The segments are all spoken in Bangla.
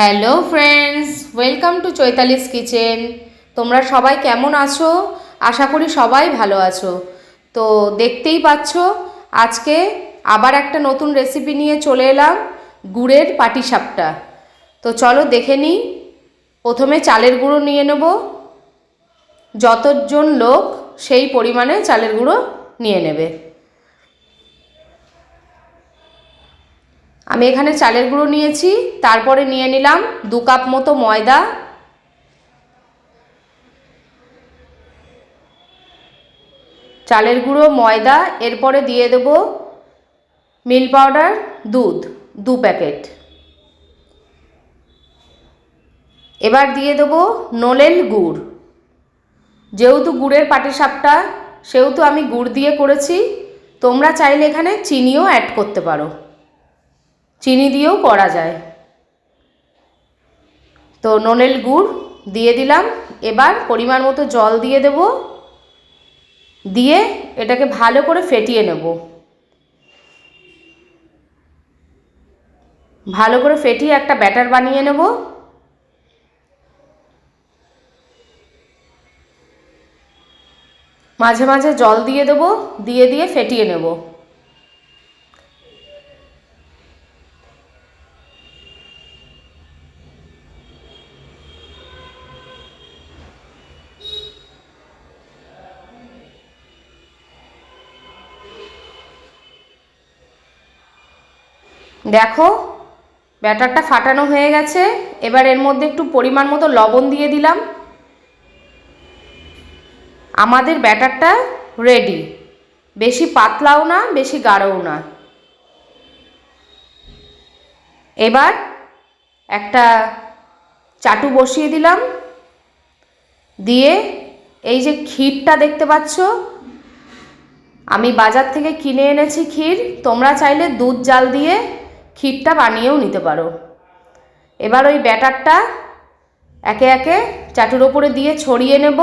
Hello friends welcome to Chaitali's kitchen তোমরা সবাই কেমন আছো? আশা করি সবাই ভালো আছো। তো দেখতেই পাচ্ছ, আজকে আবার একটা নতুন রেসিপি নিয়ে চলে এলাম, গুড়ের পাটিসাপটা। তো চলো দেখে নিই। প্রথমে চালের গুঁড়ো নিয়ে নেব। যতজন লোক সেই পরিমাণে চালের গুঁড়ো নিয়ে নেবে। আমি এখানে চালের গুঁড়ো নিয়েছি, তারপরে নিয়ে নিলাম দু কাপ মতো ময়দা। চালের গুঁড়ো, ময়দা, এরপরে দিয়ে দেব মিল পাউডার, দুধ, দু প্যাকেট। এবার দিয়ে দেবো নলেল গুড়। যেহেতু গুড়ের পাটিসাপটা, সেহেতু আমি গুড় দিয়ে করেছি, তোমরা চাইলে এখানে চিনিও অ্যাড করতে পারো। চিনি দিয়েও করা যায়। তো নলেল গুড় দিয়ে দিলাম। এবার পরিমাণ মতো জল দিয়ে দেব। দিয়ে এটাকে ভালো করে ফেটিয়ে নেব। ভালো করে ফেটিয়ে একটা ব্যাটার বানিয়ে নেব। মাঝে মাঝে জল দিয়ে দেবো। দিয়ে দিয়ে ফেটিয়ে নেব। দেখো, ব্যাটারটা ফাটানো হয়ে গেছে। এবার এর মধ্যে একটু পরিমাণ মতো লবণ দিয়ে দিলাম। আমাদের ব্যাটারটা রেডি বেশি পাতলাও না, বেশি গাঢ়ও না। এবার একটা চাটু বসিয়ে দিলাম। দিয়ে এই যে ক্ষীরটা দেখতে পাচ্ছ, আমি বাজার থেকে কিনে এনেছি ক্ষীর। তোমরা চাইলে দুধ জাল দিয়ে ক্ষীরটা বানিয়েও নিতে পারো। এবার ওই ব্যাটারটা একে একে চাটুর ওপরে দিয়ে ছড়িয়ে নেব।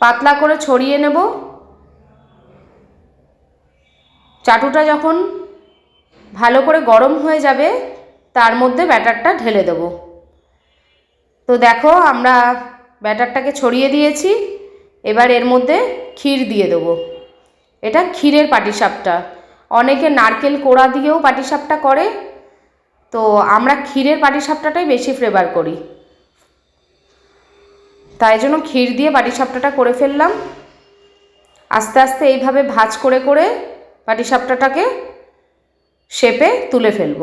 পাতলা করে ছড়িয়ে নেব। চাটুটা যখন ভালো করে গরম হয়ে যাবে, তার মধ্যে ব্যাটারটা ঢেলে দেব। তো দেখো, আমরা ব্যাটারটাকে ছড়িয়ে দিয়েছি। এবার এর মধ্যে ক্ষীর দিয়ে দেবো। এটা ক্ষীরের পাটিসাপটা। অনেকে নারকেল কোড়া দিয়েও পাটিসাপটা করে। তো আমরা ক্ষীরের পাটিসাপটাটাই বেশি ফ্লেভার করি। তাই জন্য ক্ষীর দিয়ে পাটিসাপটাটা করে ফেললাম। আস্তে আস্তে এইভাবে ভাজ করে করে পাটিসাপটাটাকে শেপে তুলে ফেলব।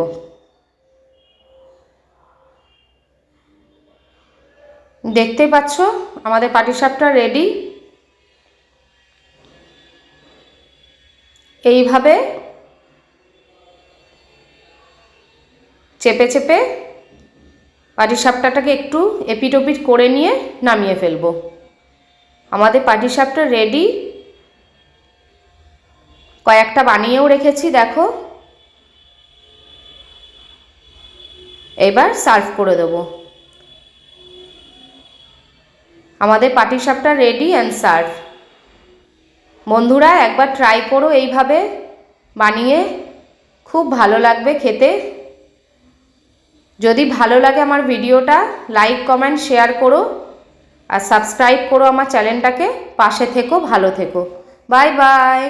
দেখতে পাচ্ছ? আমাদের পাটিসাপটা রেডি এইভাবে চেপে চেপে পাটিসাপটাটাকে একটু এপিট ওপিট করে নিয়ে নামিয়ে ফেলব। আমাদের পাটিসাপটা রেডি কয়েকটা বানিয়েও রেখেছি, দেখো। এবার সার্ভ করে দেবো। আমাদের পাটিসাপটা রেডি অ্যান্ড সার্ভ বন্ধুরা, একবার ট্রাই করো এইভাবে। বানিয়ে খুব ভালো লাগবে খেতে। যদি ভালো লাগে আমার ভিডিওটা লাইক কমেন্ট শেয়ার করো আর সাবস্ক্রাইব করো আমার চ্যানেলটাকে পাশে থেকো, ভালো থেকো। Bye bye